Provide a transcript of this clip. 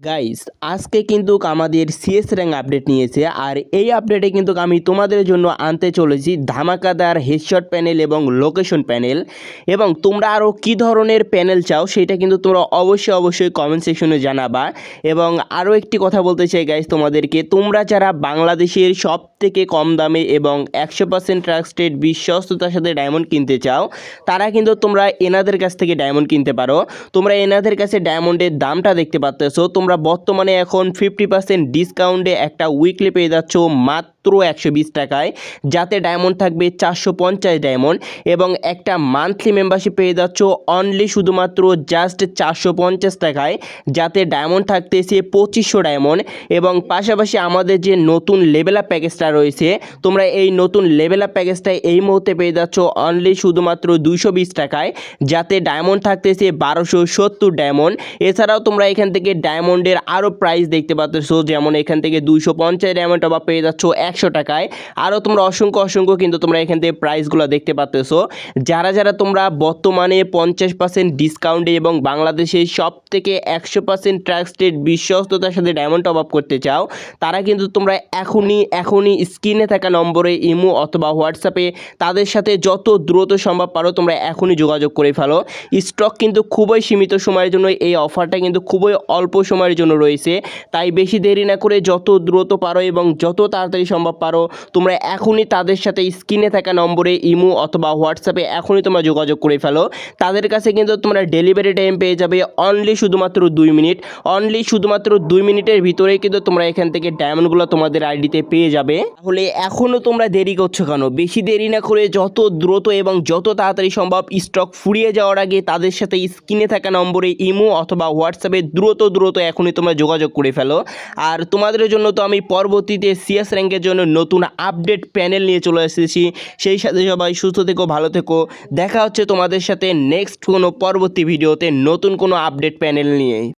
Guys আজকে কিন্তু আমাদের সিএস র্যাঙ্ক আপডেট নিয়েছে, আর এই আপডেটে কিন্তু আমি তোমাদের জন্য আনতে চলেছি ধামাকাদার হেডশট প্যানেল এবং লোকেশন প্যানেল এবং তোমরা আরও কী ধরনের প্যানেল চাও সেটা কিন্তু তোমরা অবশ্যই অবশ্যই কমেন্ট সেকশনে জানাবা। এবং আরও একটি কথা বলতে চাই গাইস তোমাদেরকে, তোমরা যারা বাংলাদেশের সব থেকে কম দামে এবং একশো পার্সেন্ট ট্রাস্টেড বিশ্বস্ততার সাথে ডায়মন্ড কিনতে চাও, তারা কিন্তু তোমরা এনাদের কাছ থেকে ডায়মন্ড কিনতে পারো। তোমরা এনাদের কাছে ডায়মন্ডের দামটা দেখতে পাচ্তেছো তোমরা বর্তমানে এখন ফিফটি পার্সেন্ট ডিসকাউন্টে একটা উইকলি পেয়ে যাচ্ছ মাত্র একশো বিশ টাকায়, যাতে ডায়মন্ড থাকবে চারশো পঞ্চাশ ডায়মন্ড এবং একটা মান্থলি মেম্বারশিপ পেয়ে যাচ্ছ অনলি শুধুমাত্র জাস্ট চারশো পঞ্চাশ টাকায়, যাতে ডায়মন্ড থাকতে থাকতেছে পঁচিশশো ডায়মন্ড এবং পাশাপাশি আমাদের যে নতুন লেভেল আপ প্যাকেজটা রয়েছে, তোমরা এই নতুন লেভেল আপ প্যাকেজটা এই মুহূর্তে পেয়ে যাচ্ছ অনলি শুধুমাত্র দুইশো বিশ টাকায়, যাতে ডায়মন্ড থাকতেছে বারোশো সত্তর ডায়মন্ড এছাড়াও তোমরা এখান থেকে ডায়মন্ডের আরও প্রাইস দেখতে পাচ্ছ, যেমন এখান থেকে দুইশো পঞ্চাশ ডায়মন্ড অবা পেয়ে যাচ্ছ একশো টাকায়। আরও তোমরা অসংখ্য অসংখ্য কিন্তু তোমরা এখান থেকে প্রাইসগুলো দেখতে পাচ্ছ যারা যারা তোমরা বর্তমানে পঞ্চাশ পার্সেন্ট ডিসকাউন্টে এবং বাংলাদেশের সব থেকে একশো পার্সেন্ট ট্রাস্টেড বিশ্বস্ততার সাথে ডায়মন্ড টপ আপ করতে চাও, তারা কিন্তু তোমরা এখনই এখনই স্ক্রিনে থাকা নম্বরে ইমো অথবা হোয়াটসঅ্যাপে তাদের সাথে যত দ্রুত সম্ভব পারো তোমরা এখনই যোগাযোগ করে ফেলো। স্টক কিন্তু খুবই সীমিত সময়ের জন্য, এই অফারটা কিন্তু খুবই অল্প সময়ের জন্য রয়েছে। তাই বেশি দেরি না করে যত দ্রুত পারো এবং যত তাড়াতাড়ি সম্ভব পারো। তোমরা এখনই তাদের সাথে স্ক্রিনে থাকা নম্বরে ইমো অথবা হোয়াটসঅ্যাপে এখনই তোমরা যোগাযোগ করে ফেলো। তাদের কাছে কিন্তু তোমরা ডেলিভারি টাইম পেয়ে যাবে অনলি শুধুমাত্র দুই মিনিট। অনলি শুধুমাত্র দুই মিনিটের ভিতরেই কিন্তু তোমরা এখান থেকে ডায়মন্ডগুলো তোমাদের আইডিতে পেয়ে যাবে। তাহলে এখনও তোমরা দেরি করছ কেন? বেশি দেরি না করে যত দ্রুত এবং যত তাড়াতাড়ি সম্ভব স্টক ফুরিয়ে যাওয়ার আগে তাদের সাথে স্ক্রিনে থাকা নম্বরে ইমো অথবা হোয়াটসঅ্যাপে দ্রুত দ্রুত এখনই তোমরা যোগাযোগ করে ফেলো। আর তোমাদের জন্য তো আমি পরবর্তীতে সিএস র্যাঙ্কের জন্য নতুন আপডেট প্যানেল নিয়ে চলে এসেছি। সেই সাথে সবাই সুস্থ থেকো, ভালো থেকো। দেখা হচ্ছে তোমাদের সাথে নেক্সট কোনো পরবর্তী ভিডিওতে নতুন কোনো আপডেট প্যানেল নিয়ে।